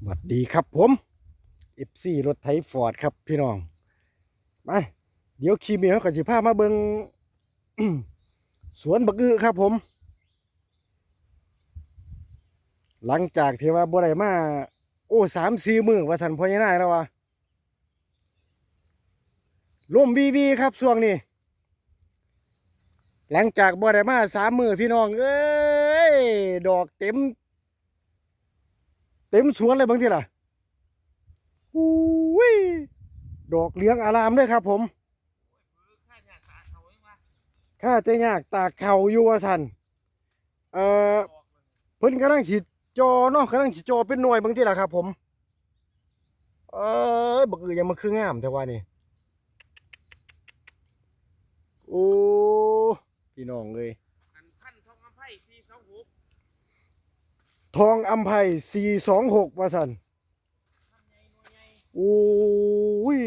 สวัสดีครับผมเอฟซีรถไถฟอร์ดครับพี่น้องมาเดี๋ยวคีมีเขาก็สิพามาเบิงสวนบักอึครับผม หลังจากที่ว่าบ่ได้มา โอ้สามสี่มือว่าสันพญานายแล้ววะร่มวีวีครับช่วงนี้ หลังจากบ่ได้มาสามมือพี่น้อง เอ้ย ดอกเต็ม เต็มสวนเลยบางทีล่ะอุ้ยดอกเหลืองอารามเลยครับ ผมข้าจะยากตากเข่าอยู่ว่าสันเอ่อเพิ่นกำลังฉีดจอเนาะกำลังฉีดจอเป็นหน่วยบางทีล่ะครับ ผม เอ้ยบักอือยังมาคืองามแต่ว่านี่โอ้พี่น้องเลย อันพันทองคำไพ่สี่สองหก ทองอัมไพสี่สองหกว่าสันทำใหญ่หน่วยใหญ่โอ้ย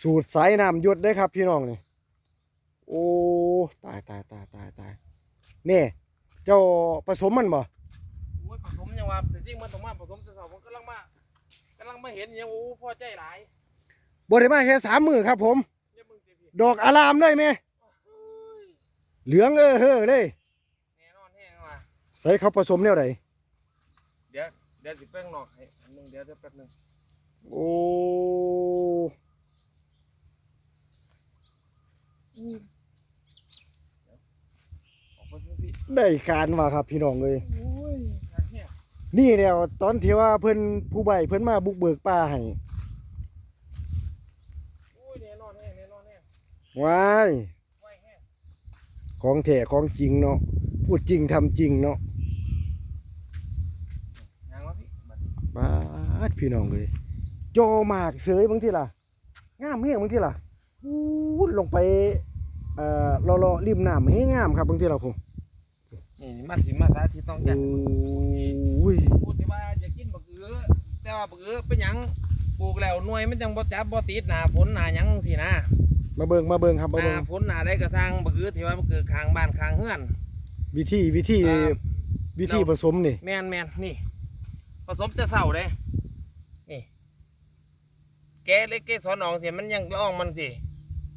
สูตรสายน้ำหยดได้ครับพี่น้องนี่โอ้ตายตายตายตายตายนี่เจ้าผสมมันบ่โอ้ยผสมยังว่าแต่จริงมันต้องมาผสมแต่สองผมกำลังมากำลังมาเห็นยังโอ้พ่อใจหลายบริมาแค่สามมือครับผมเนี่ยมึงจะผิดดอกอารามเลยไหมเฮ้ยเหลืองเออเฮ้อเลย แน่นอนแห้งว่ะ ใส่เขาผสมแนวไหนเดี๋ยวเดี๋ยวสิแป้งนอกให้อันหนึงเดี๋ยวเดี๋ยวแป๊บหนึงโอ้ออกมาสิพี่ได้การว่าครับพี่น้องเลยโอ้ยขาดแห้งนี่แล้วตอนที่ว่าเพิ่นผู้ใบเพิ่นมาบุกเบิกป่าให้โอ้ยแน่นอนแห้งแน่นอนแห้งว้าย ไว้แห้งของแท้ของจริงเนาะพูดจริงทำจริงเนาะ ยางวะพี่บัดนี้ บา ดพี่น้องเลยโจอหมากเสยบางทีล่ะงามเฮียงบางทีล่ะอู้ลงไปเอ่อรอรอริมน้ำให้งามครับบางทีล่ะผมนี่นี่มาสิมาสาธิตต้องโอจัด้ยพูดที่ว่าจะกินบักเอือแต่ว่าบักเอือเป็นหยังปลูกแล้วหน่วยมันจังบ่จับบ่ติดหน้าฝนหน้าหยังสินะมาเบิงมาเบิงครับมาหเบิน้างฝนหน้าได้กระทางบักเอือที่ว่ามันเกิดข้างบ้านข้างเฮือน วิธีวิธีอ่าวิธีผสมนี่แม่นแม่นนี่ ผสมจะเศร้าเด้นี่ แกะเล็กแกะสอนออกสิมันยังละอองมันสิ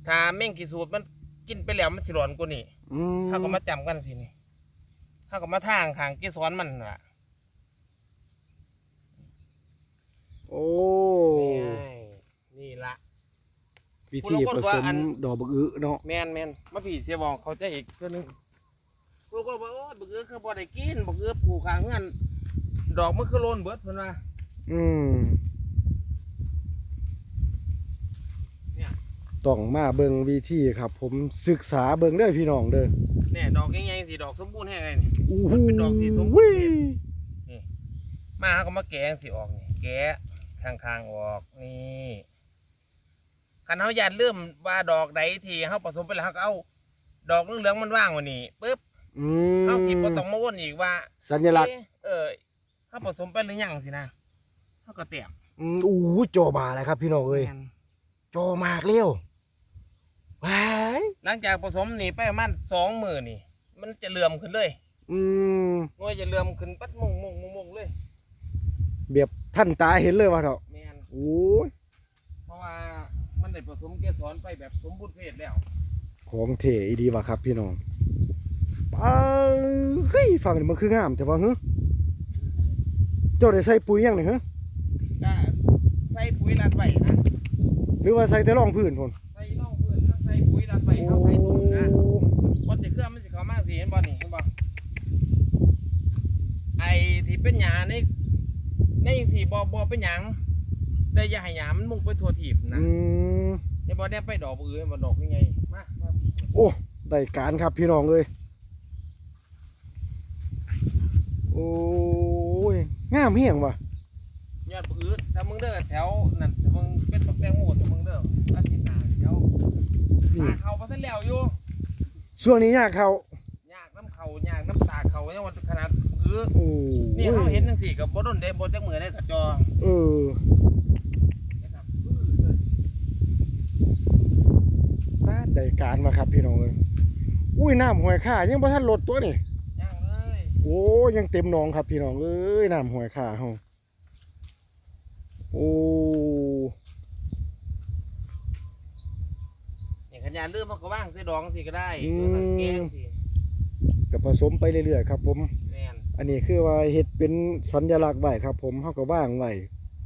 ถ้าแม่งกี่สูตรมันกินไปแล้วมันสิร้อนกว่านี่อืมเขาก็มาจำกันสินี่เขาก็มาทางข้างเกสรมันน่ะโอ้นี่ไงนี่ละ วิธีผสมดอกบักอึเนาะแม่นแม่นมาผีเสียบอกเขาจะอีกตัวหนึงกูก็บอกโอ้ยบักเอือคือบ่ได้กินบักเอือปลูกข้างเฮือนดอกมันคือโลนเบิดเพิ่นว่าอืม เนี่ย ต้องมาเบิงวิธีครับ ผมศึกษาเบิงเด้อพี่น้องเด้อเนี่ยดอกใหญ่ๆสิดอกสมบูรณ์แห้งเลยนี่อู้มันเป็นดอกสีส้มวิมาเขาก็มาแกะสิออกนี่แกะข้างๆออกนี่คันเขาอยากเริ่มว่าดอกใดที่เขาผสมไปแล้วเขาก็เอา ดอกเหลืองๆมันว่างไวันนี้ปึ๊บอืมเขาสิบ่ต้องมาวนอีกว่า สัญลักษณ์เอ๊ะเออเขาผสมไปหรือยังสินะเขาก็เตรียมอืมอู้โจมาแล้วครับพี่น้องเอ้ยแม่นโจมากเร็ว ว้ายหลังจากผสมนี่ไปประมาณสองมือนี่ มันจะเหลื่อมขึ้นเลยอืมหน่วยจะเหลื่อมขึ้นปัดมุงมุงมุงมุงเลยเบียบท่านตาเห็นเลยว่าเถอะแม่นโอ้ยเพราะว่ามันได้ผสมเกสรไปแบบสมบูรณ์เพศแล้วของเทอีดีว่ะครับพี่น้องปาเฮ้ยฟังนี่มันคืองามแต่ว่าเฮ้เจ้าได้ใส่ปุ๋ยยังนี่ฮะก็ใส่ปุ๋ยรัดไว้นะหรือว่าใส่แต่รองพื้นพุ่น ใส่ร่องพื้นแล้วใส่ปุ๋ยรัดไว้เข้าไถตุ่มนะบนจะเครื่องมันสิเข้ามาสิเห็นบ่นี่เห็นบ่ไอ้ ที่เป็นหญ้าในในจังซี่บ่บ่เป็นหยังแต่อย่าให้หญ้ามันมุ่งไปทั่วทีบนะอืมเห็นบ่ได้ไปดอกอื่นบ่ดอกยังไงมามาโอ้ได้การครับพี่น้องเลยโอ้ยงามเฮียงว่ะยอดปื้อถ้ามึงเด้อแถวนั่นถ้ามึงเป็นบักแป้งโม่ถ้ามึงเด้ออาทิตย์หน้าเดี๋ยวนี่ตาเขาบ่ทันแล้วอยู่ช่วงนี้ยากเขายากน้ำเขายากน้ำตาเขายังว่าขนาดปื้ อโอ้นี่ยเขาเห็นจังซี่ก็บ่โดนเด้บ่จักมือได้กระจอเออนะครับปื้อเลยตาได้การมาครับพี่น้องเลยอุ้ยน้ำหวยข่ายังบ่ทันลดตัวนี่ย่างเลยโอ้ยังเต็มหนองครับพี่น้องเอ้ยน้ำห้วยขาเฮาโอ้นี่ขันยานลืมมันก็ว่างใส่ดองสิก็ได้หรือว่าแกงสิก็ผสมไปเรื่อยๆครับผมแม่น อันนี้คือว่าเฮ็ดเป็นสัญลักษณ์ไว้ครับ ผมเฮาก็ว่างไว้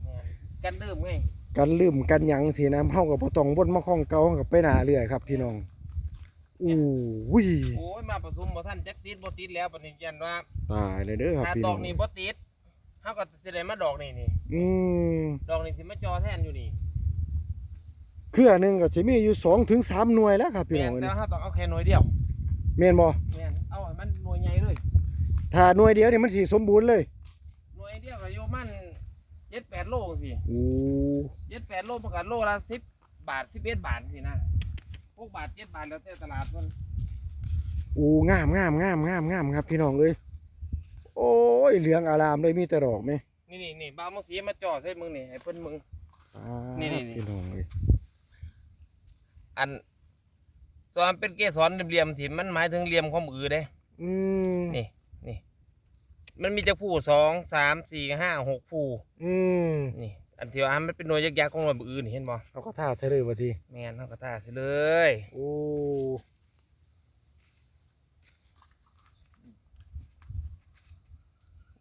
แม่นกันลืมไงกันลืมกันหยังสินะเฮาก็บ่ต้องวนมาคล้องเก่าเฮาก็ไปหน้าเรื่อยครับ พี่น้องอู้วิโอ้ยมาผสมบ่ทันจักติดบ่ติดแล้วปานนี้ยันว่าตายเลยเด้อครับถ้าพี่ดน้ออกงนี่บ่ติดเฮาก็สิได้มาดอกนี่นี่อืมดอกนี่สิมาจอแทนอยู่นี่เครือหนึงก็สิมีอยู่2ถึง3หน่วยแล้วครับพี่แม่น้องนเอ้ยแต่ว่าเฮาต้องเอาแค่หน่วยเดียวแม่นบ่แม่นเอาให้มันหน่วยใหญ่เลย ถ้าหน่วยเดียวนี่มันสิสมบูรณ์เลย หน่วยเดียวก็อยู่มัน7-8โลจังซี่โอ้7-8โลมันก็โลละ10บาท11บาทสินะ6บาท7บาทแล้วแต่ตลาดเพิ่นโอ้งามงามงามงามงามครับพี่น้องเอ้ยโอ้ยเหลืองอารามเลยมีแต่ดอกไหมนี่นี่นี่บ่าวมังสีมาจ่อใส่มึงนี่ให้เพิ่นมึงอ่านี่นี่นี่ พี่น้องเอ้ยอันส่วนเป็นเกสรเหลี่ยมๆที่มันหมายถึงเหลี่ยมของมือเด้ อืมนี่นี่ มันมีจักผู้สองสามสี่ห้าหกผู้อืมนี่ อันที่ว่ามันเป็นหน่วยยักษ์ๆของหน่วยมืออื่นนี่เห็นบ่เขาก็ท่าใช่เลยว่าทีแม่นเฮากระตาสิเลยโอ้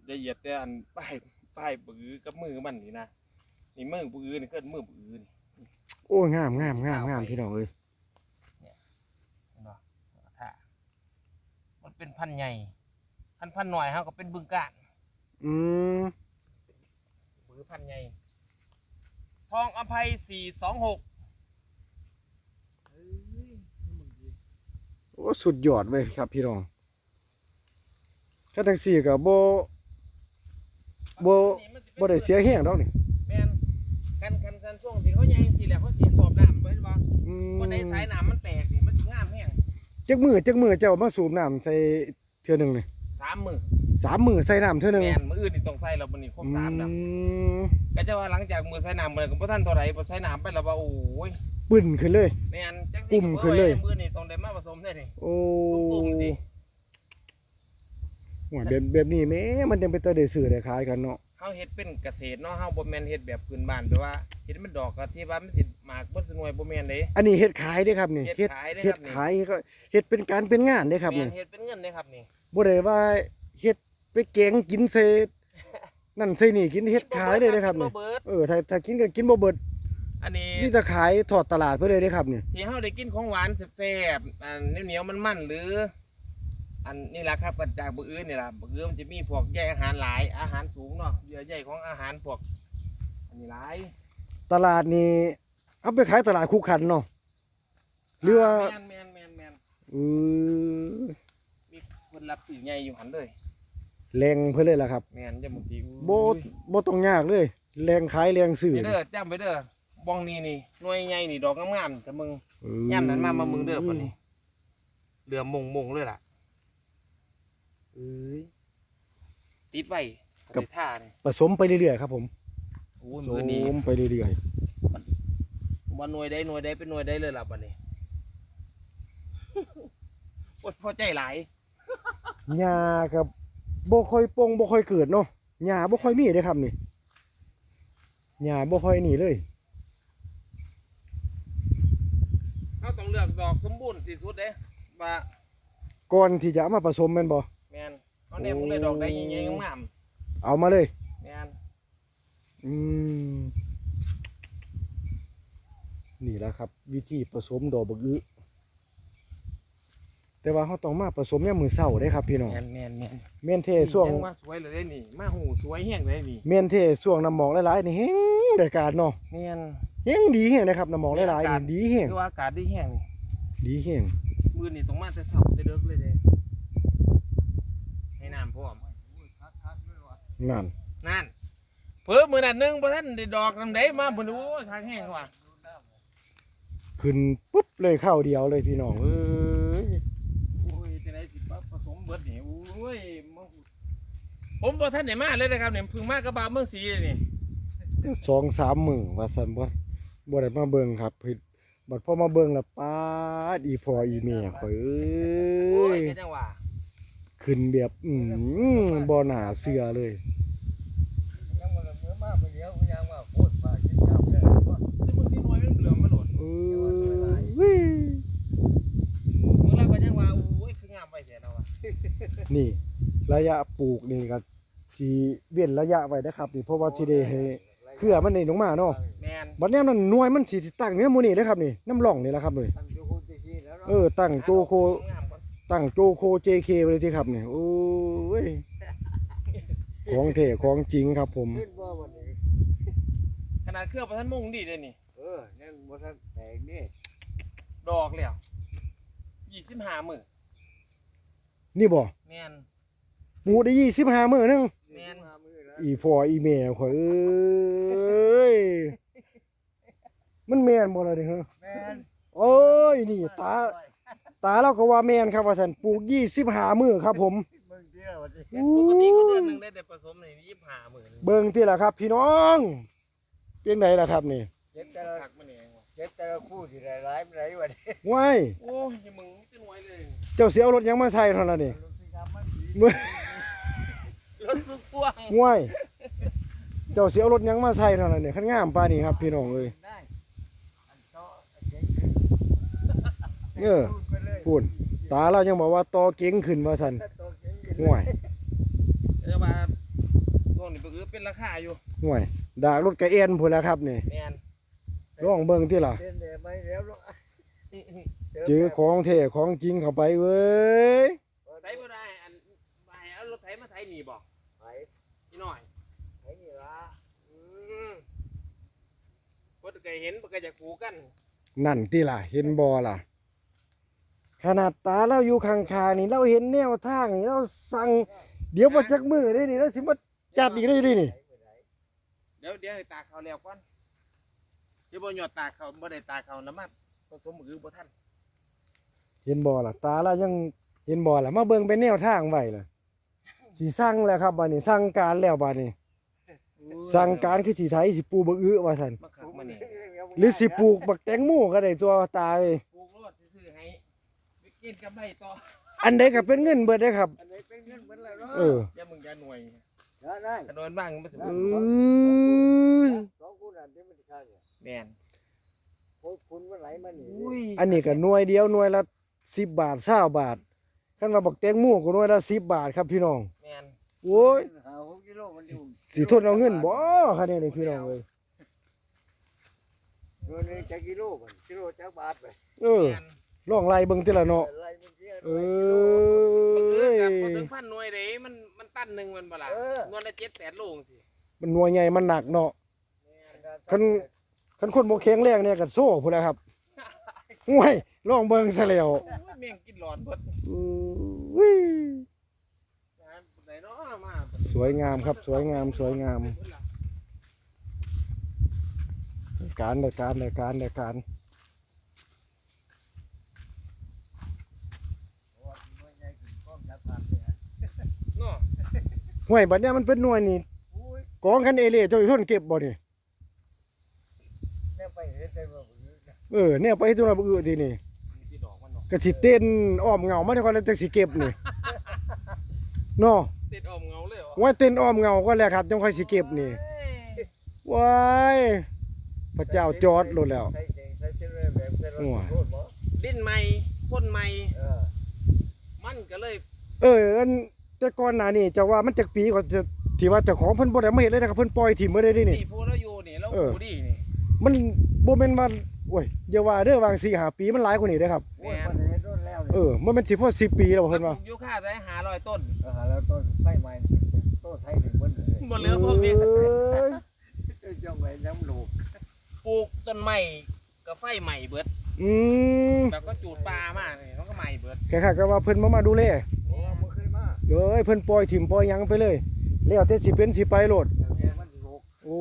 จะเหยียบแต่อันป้ายป้ายปือกับมือมันนี่นะนี่มือปือนี่เกิดมือปือนี่โอ้งามงามงามงามพี่น้องเอ้ยเห็นบ่กระทามันเป็นพันธุ์ใหญ่ พันธุ์พันธุ์หน่อยเฮาก็เป็นบึงกาฬอืมปือพันธุ์ใหญ่ทองอภัยสี่สองหกโอ้สุดยอดเว้ยครับพี่น้องถ้าแท็กซี่กับโบบ่บ่ได้เสียแห้งดอกนี่แม่นคันคันคันช่วงที่เขาใหญ่สิแหละเขาสิสอบน้ำไว้บ่อืมบ่ได้สายน้ำมันแตกนี่มันสิงามแห้งจักมือจักมือเจ้ามาสูบน้ำใส่เทื่อหนึงนี่ สามมือสามมือใส่น้ำเทื่อหนึงแม่นมื้ออื่นนี่ต้องใส่แล้วมื้อนี้ครบสามแล้วอืมก็จะว่าหลังจากมือใส่น้ำมื้อนี้ก็บ่ทันเท่าไหร่บ่ใส่น้ำไปแล้วว่าโอ้ยปึ้นขึ้นเลยแม่นจักปุ่สิมขึ้นเลยมื้อนี้ต้องได้มาผสมได้นี่โอ้ตุ่มๆสิว่าแบบแบบนี้แหม่มันยังเป็นตาได้ซื้อได้ขายกันเนาะเฮาเฮ็ดเป็นเกษตรเนาะเฮาบ่แม่นเฮ็ดแบบพื้นบ้านแปลว่าเฮ็ดมันดอกก็ที่ว่ามันสิหมากบ่สนวยบ่แม่นเด้อันนี้เฮ็ดขายเด้ครับนี่เฮ็ดขายเด้เฮ็ครัดบนี่ขายก็เฮ็ดเป็นการเป็นงานเด้ครับแม่นี่นเฮ็ดเป็นเงินเด้ครับนี่ บ่ได้ว่าเฮ็ดไปแกงกินเศษนั่นใส่นี่กินเฮ็ดขายได้เด้ครับกินี่บ่เบิดเออถ้าถ้ากินก็กินบ่เบิดอันนี้นี่จะขายทอดตลาดเพิ่นเลยเด้ครับนี่ที่เฮาได้กินของหวานแซ่บๆอันเหนียวๆมันๆหรือ อันนี่แหละครับก็จากบื้ออื่นนี่ล่ะบื้ออื่นมันจะมีพวกแยกอาหารหลายอาหารสูงเนาะเยื่อใยของอาหารพวก อันนี้หลายตลาดนี่เอาไปขายตลาดคู่ขันเนาะหรือว่าแม่นแม่นแม่นแม่นเออ มีคนรับสื่อใหญ่อยู่หันเลยแรงเพิ่นเลยล่ะครับแม่นจะมุติบ่บ่ต้องยากเลยแรงขายแรงซื้อนี่เด้อจำไว้เด้อบ้องนี่นี่หน่วยใหญ่นี่ดอกงามๆแต่มึงเออย่ำนั้นมามามึงเด้อปะนี่เรือมงมงเลยล่ะเอ้ยติดไว้กับท่านี่ผสมไปเรื่อยๆครับผมโอ้ยผมือนี้สมไปเรื่อยว่าหน่วยใดหน่วยใดเป็นหน่วยใดเลยล่ะบัดนี้โอ๊ยพอใจหลายๆ หญ้ากับบ่ค่อยปงบ่ค่อยเกิดเนาะหญ้าบ่ค่อยมีเด้ครับนี่หญ้าบ่ค่อยนี่เลยเขาต้องเลือกดอกสมบูรณ์ที่สุดเด้ว่าก่อนที่จะเอามาผสมแม่นบ่แมนเขาเนี่ยมึงเลยดอกใดใหญ่ๆงามเอามาเลยๆแมนอืมนี่แหละครับ วิธีผสมดอกบักอึ แต่ว่าเขาต้องมาผสมยามมื้อเช้าเด้ครับพี่น้องแมนแมนแมนแม่นเทช่วงยังมาสวยเลยเด้นี่มาหูสวยแห้งเลยนี่แม่นเทช่วงน้ำหมอกหลายๆนี่แฮงได้การเนาะแมนแฮงดีแฮงนะครับน้ำหมอกหลายๆนี่ดีแฮงคือว่าอากาศได้แห้งนี่ดีแฮงมือนี่ต้องมาแต่เช้าแต่เด็กเลยเด้ให้น้ำพร้อมนั่นนั่นเพิ่มมือนั่นหนึงพอท่านได้ดอกน้ำใดมาบุญโอ้ยทางแห้งว่ะขึ้นปุ๊บเลยข้าวเดียวเลยพี่น้องเอ้ย โอ้ยจะไหนสิปะผสมเบิดนี่โอ้ยมึง ผมบ่ท่านไหนมาเลยนะครับเนี่ยเพึ่งมากระบาเมืองศรีเลยนี่ สองสามมื้อว่าซั่นบ่บ่ได้มาเบิ่งครับเฮ็ดบัดพอมาเบิ่งแล้วป๊าดอีพ่ออีแม่ข่อยเอ้โอ้ยยเป็นจังหวะคขึ้นแบบอืมบ่น่าเชื่อเลย ยังมาเมื่อมาเมื่อเดียวยังมาโคตรมากินข้าวเลยว่าที่มึงที่น้อยมันเหลือมาหล่นเออเว้ยมึงแล้วก็ยังว่าโอ้ยคืองามไปเสียเนาะวะนี่ ระยะปลูกนี่ก็สิเว้นระยะไว้นะครับนี่เพราะว่าสิได้ให้เครือมันนี่ลงมาเนาะแมนบัดเนี้ยมันหน่วยมันสิตั้งอยู่ในหมู่นี่เด้อครับนี่น้ำร่องนี่แหละครับนี่ตั้งอยู่คนที่แล้วเนาะเออตั้งโจโคงามก่อนตั้งโจโค JK ไปเลยที่ครับนี่โอ้ยของแท้ของจริงครับ ผมขึ้นบ่วันนี้ขนาดเครื่องประทันมุ่งดีเลยนี่ เออนั่นบ่ทันแตกนี่ดอกแล้วยี่สิบห้ามือนี่บ่แมน หมูได้25มื้อนึงแม่นมามือแล้วอีพ่ออีแม่ข่อยเอ้ยมันแม่นบ่ล่ะนี่ฮะแม่นโอ้ยนี่ตาตาเราก็ว่าแม่นครับว่าซั่นปลูก25มื้อครับผมมึงเที่ยววันนี้ปกติเขาเดือนหนึ่งได้แต่ผสมในยี่สิบห้ามือนึงเบิ่งติล่ะครับ พี่น้องเป็นไดล่ะครับนี่เจ็บแต่ละผักมันเองว่ะเจ็บแต่ละคู่ที่หลายๆมันไหนวันนี้ว้ายโอ้ยมึงจะน้อยเลย เจ้าสิเอารถหยังมาใส่เท่านั้นนี่ลูกที่ทำ มันดีมื้อรถซุกพ่วงว้ายเจ้าสิเอารถหยังมาใส่เท่านั้นนี่คันงามปานนี้ครับพี่น้องเอ้ยได้อันโตเก่งขึ้นเออไปเลยพูดตาเรายังบอกว่าตอเก่งขึ้นว่าซั่นโตเก่งขึ้นห่วยจะมาช่วงนี้ก็คือเป็นราคาอยู่ห่วยดากรถกระเอ็นพุ่นแล้วครับนี่แมนลองเบิ่งติล่ะเต้นเนี่ยไม่แล้วลูกเจอของแท้ของจริงเข้าไปเว้ย ใช้บ่ได้อันไปเอา รถไถมาไถหนีบอกไปอีหน่อยไปนี่ละอืมพอเคยเห็นก็จะกูกัน นั่นติล่ะ เห็นบ่ล่ะ ขนาดตาเราอยู่ข้างๆนี่เราเห็นแนวทางนี่เราสั่งเดี๋ยวบ่จักมือได้นี่เราสิมาจัดอีกได้ดินี่ เดี๋ยวเดี๋ยวให้ตากเขาแล้วก่อนเดี๋ยวบ่หยอดตากเขาบ่ได้ตากเขาน้ำมันผสมมือบ่ทันเห็นบ่ล่ะ ตาเรายังเห็นบ่ล่ะ มาเบิ่งเป็นแนวทางไว้ล่ะ สิสั่งแล้วครับบัดนี้สั่งการแล้วบัดนี้สั่งการคือสิไถสิปลูกบักอื้อว่าซั่นมาขักมานี่หรือสิปลูกบักแตงโมก็ได้ตัวตาเอ้ยปลูกรถซื้อๆให้ไปกินกับใบต่ออันใดก็เป็นเงินเบิดเด้อครับ อันนี้เป็นเงินเหมือนแล้วเนาะเอออย่ามึงอย่าหน่วยได้ได้กระโดนบ้างมันสิเอบ่อสองคู่นั้นที่มันใช่เนี่ยแม่นโอ้ยคุณมันไหลมาหนีอุ้ยอันนี้ก็หน่วยเดียวหน่วยละ10บาท20บาทคันว่าบักแตงโมก็หน่วยละ10บาทครับพี่น้องแม่น โอ้ยหาหกกิโลมันอยู่สิทนเอาเงินบ่คะแนนนี่พี่น้องเอ้ยเงินนี่จะกิโลมันกิโลจักบาทไปเออแม่นลองไล่เบิ่งติละเนาะอะไรมันเสียเอมันคืออกับบ่ถึงพันหน่วยเด้มันมันตันหนึงมันบ่ล่ะนวลละ7 8โลจังซี่มันหน่วยใหญ่มันหนักเนาะแม่นคัน คันคนบ่แข็งแรงเนี่ยก็โซ่พุ่นแหละครับห่วยลองเบิ่งซะแล้วโอ้ยแม่งกินหลอดเบิด อุ้ย นะไหนเนาะมา ส วยงามครับ สวยงามสวยงามการได้การได้การได้การเนาะห่วยบัดเนี้ยมันเป็นหน่วยนี่กองคันเอเล่เจ้าอยู่ทนเก็บบ่นี่เออเนี่ยไปตัวละบ่อื้อทีนี่ที่ดอกมันเนาะก็สิเต้นอ้อมเหงามาแต่ก่อนแล้วจังสิเก็บนี่เนาะติดออมเงาเลยเหรอว่าเต้นอ้อมเหงาก็แล้วครับจังค่อยสิเก็บนี่เอ้ยว้ายพระเจ้าจอดโลดแล้วลิ้นใหม่คนใหม่ มันก็เลยเอออันแต่ก่อนหน้านี้เจะว่ามันจักปีก่อนจะที่ว่าเจ้าของเพิ่นบ่ได้มาเฮ็ดเลยนะครับเพิ่นปล่อยถิ่มไว้ได้ดินี่ นี่พวกเราอยู่นี่เราเอออยู่ดีนี่ มันบ่แม่นว่าโอ้ยอย่าว่าเด้อวาง4 5ปีมันหลายกว่านี้เด้อครับเออมันเป็นสิพอ10ปีแล้วบ่แล้เพิ่วนปลูว่ากยูคาได้หาร้อยต้นแล้วต้นไฟใหม่ต้นไทยถึงบนเลยหมดเหลือพวกนี้เอ้ยจ้องไว้น้ำลูกปลูกต้นใหม่ก็ไฟใหม่เบิดอืมแบบก็จูดปลามานี่มันก็ใหม่เบิดคล้ายๆกับว่าเพิ่นบ่มาดูแลโอ้มันเคยมาเอ้ยเพิ่นปล่อยถิ่มปล่อยหยังไปเลย แล้วแต่สิเป็นสิไปโลด แต่มันลูกโอ้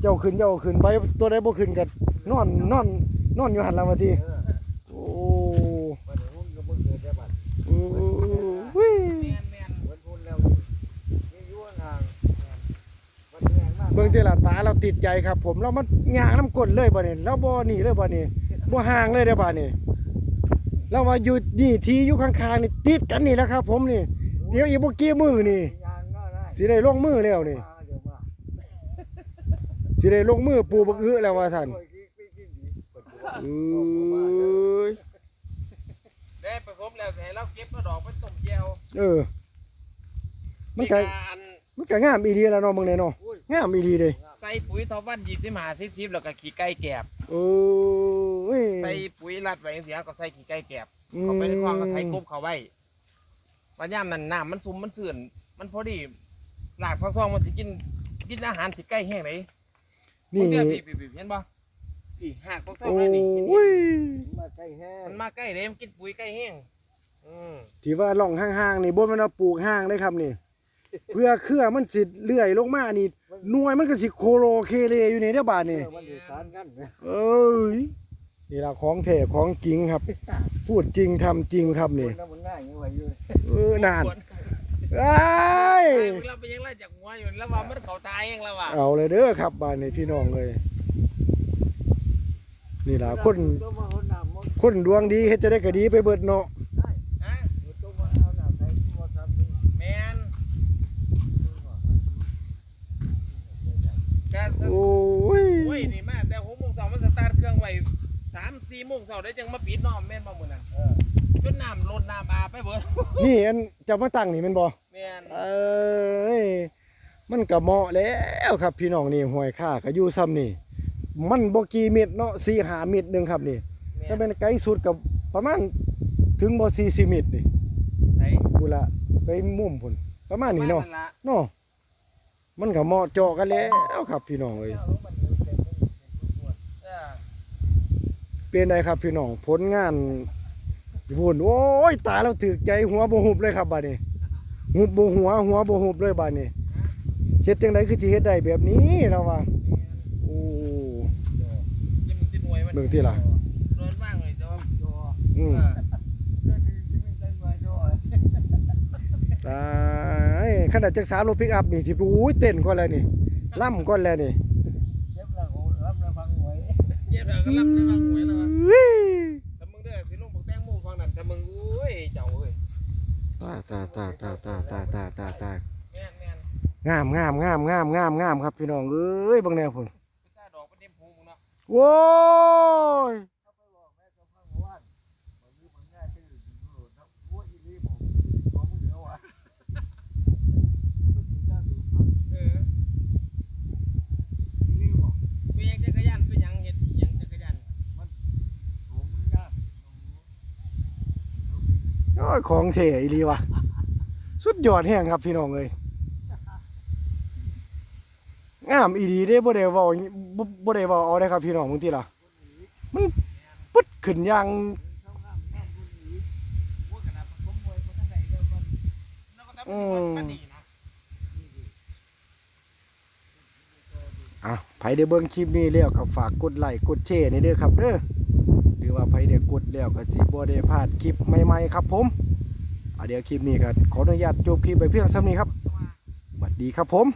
เจ้าขึ้นเจ้าขึ้นไปตัวใดบ่ขึ้นก็นอนนอนนอนอยู่หั่นล่ะว่าติเออโอ้ มันหุ่นก็มันเกิดได้บัด อือวิ แม่นแม่น เหมือนหุ่นแล้วนี่นี่อยู่ห่างมันแรงมาก เบิ่งเจล่ะตาเราติดใจครับ ผมเรามันย่างน้ำกลนเลยบ่นี่แล้วบ่หนีเลยบ่นี่บ่ห่างเลยเด้อบ่นี่แล้วว่าอยู่นี่ที่อยู่ข้างๆนี่ติดกันนี่แหละครับผมนี่ เดี๋ยวอีกบ่กี่มือนี่ยางก็ได้สิได้ลงมือแล้วนี่มาเดี๋ยวมาสิได้ลงมือปลูกบักอื้อแล้วว่าท่านโอ้ยไปกินดีเปิดตัวเอ้ยได้ผสมแล้วให้เราเก็บเอาดอกไปต้มแก้วเออ มันก็ อัน มันก็งามอีดีแล้วเนาะมึงเนี่ยเนาะโอ้ยงามอีดีเด้ใส่ปุ๋ยทอวันยี่สิบห้าสิบสิบแล้วก็ขี้ไก่แกบโอ้ยใส่ปุ๋ยรัดไว้จังซี่ก็ใส่ขี้ไก่แกบอืมเข้าไปในคลองก็ไถกบเข้าไว้ปัญญามนั้นน้ำมันซุ่มมันเสื่อนมันพอดีหลากฟักทองมันสิกินกินอาหารสิใกล้แห้งไหนนี่เดี๋ยวพี่พี่พี่เห็นบ่พี่หากฟักทองโอ้เลยนี่ยมาใกล้แห้งมันมาใกล้เลยมันกินปุ๋ยใกล้แห้งอืมที่ว่าล่องห่างๆนี่บ่แม่นว่าปลูกห่างเลยครับนี่ เพื่อเครือมันสิเลื่อยลงมานี่หน่วยมันก็สิโคโลเคเลอยู่ในเด้อบาดเอนี่อมันอยู่สารกันนะเอ้ยนี่ล่ะของแท้ของจริงครับ พูดจริงทำจริงครับนี่คนน้ำมันง่ายอย่างไรอยู่เออนานเอ้ยไอ้เราไปยังไล่จากหัวอยู่แล้วว่ามันเขาตายเองแล้วว่ะเอาเลยเด้อครับบ้านนี้พี่น้องเลยนี่ล่ะคน ตัวมาเอาน้ำมันคนดวงดีเฮ็ดจะได้ก็ดีไปเบิดเนาะ ได้ ฮะ ตัวมาเอาน้ำใส่มาทำนี่ แมน แค่โอ้ยโอ้ยนี่มาแต่หกโมงเช้ามันสตาร์ทเครื่องไว้สามสี่โมงเช้าได้จังมาปิดเน้อแม่นบ่มื้อนั้นเออจนน้ำล้นน้ำอาบไปเบิดนี่อันจะมาตั้งนี่แม่นบ่แม่นเอ้ยมันก็เหมาะแล้วครับพี่น้องนี่ห้วยค่าก็อยู่ซ้ำนี่ มันบ่กี่เม็ดเนาะ4 5เม็ดหนึงครับนี่แม่ถ้าเป็นไกลสุดก็ประมาณถึงบ่40เม็ดนี่ไหนพูนละไปมุมพุ่นประมาณนี้เนาะบ้ล่เนาะ มันก็เหมาะเจาะกันแล้วครับพี่น้องเอ้ยเอามันอยู่เต็มมันอยู่เต็มทุกคนเออเป็นไดครับพี่น้องผลงานพูนโอ้ยตายแล้วถึกใจหัวบ่หุบเลยครับบัดนี้หุบบ่หัวหัวบ่หุบเลยบัดนี้เฮ็ดจังไดคือสิเฮ็ดได้แบบนี้แล้วว่าโอ้จิ้มจิ้มหวยมันเบิ่งติล่ะโดนว่างเลยจ้ะจออืม เออ เรื่องนี้ที่มันเป็นมาจอ ตาย ขนาดจัก3รถปิกอัพนี่สิอุ้ยเต้นก่อนแล้วนี่ล่ำก่อนแล้วนี่เจ็บแล้วโอ้รับแล้วฟังหวยเจ็บแล้วก็รับได้ว่างหวยแล้วว่ะแต่มึงเด้อสิลงบักแตงโมฟังนั่นแต่มึงอุ้ยเจ้าเอ้ยตาตาตาตาตาตาตาตาตาแม่นแม่นงามงามงามงามงามงามครับพี่น้องเอ้ยบิ่งแนวพุ่นไปจ้าดอกไปเต็มพุงมึงเนาะโว้ย เขาไปบอกแม่เจ้าพังว่านวันนี้มันง่ายที่อื่นอยู่โหลดนะโอ้ยอีนี่ผมผมเหลือว่ะไม่ถึงจะดูเนาะ เออ อีนี่บอก ไปยังจักรยานไปยังเฮ็ดอีหยังจักรยาน ผมมันง่าย โอ้ยของเท่อีหลีวะสุดยอดแห้งครับพี่น้องเอ้ยงามอีดีเด้บ่ได้เว้าบ่ได้เว้าเอาได้ครับพี่น้องบางทีล่ะมันปึ๊ดขึ้นอย่างอ้ยขนาดผมมวยบ่ทันได้เด้อมันแล้วก็ทำมันมันดีนะอะไผได้เบิ่งคลิปนี้แล้วก็ฝากกดไลค์กดแชร์ในเด้อครับเด้อ รือว่าไผได้กดแล้วก็สิบ่ได้พลาดคลิปใหม่ๆครับผมเดี๋ยวคลิปนี้ก็ขออนุญาตจบคลิปไปเพียงเท่านี้ครับสวัสดีครับผม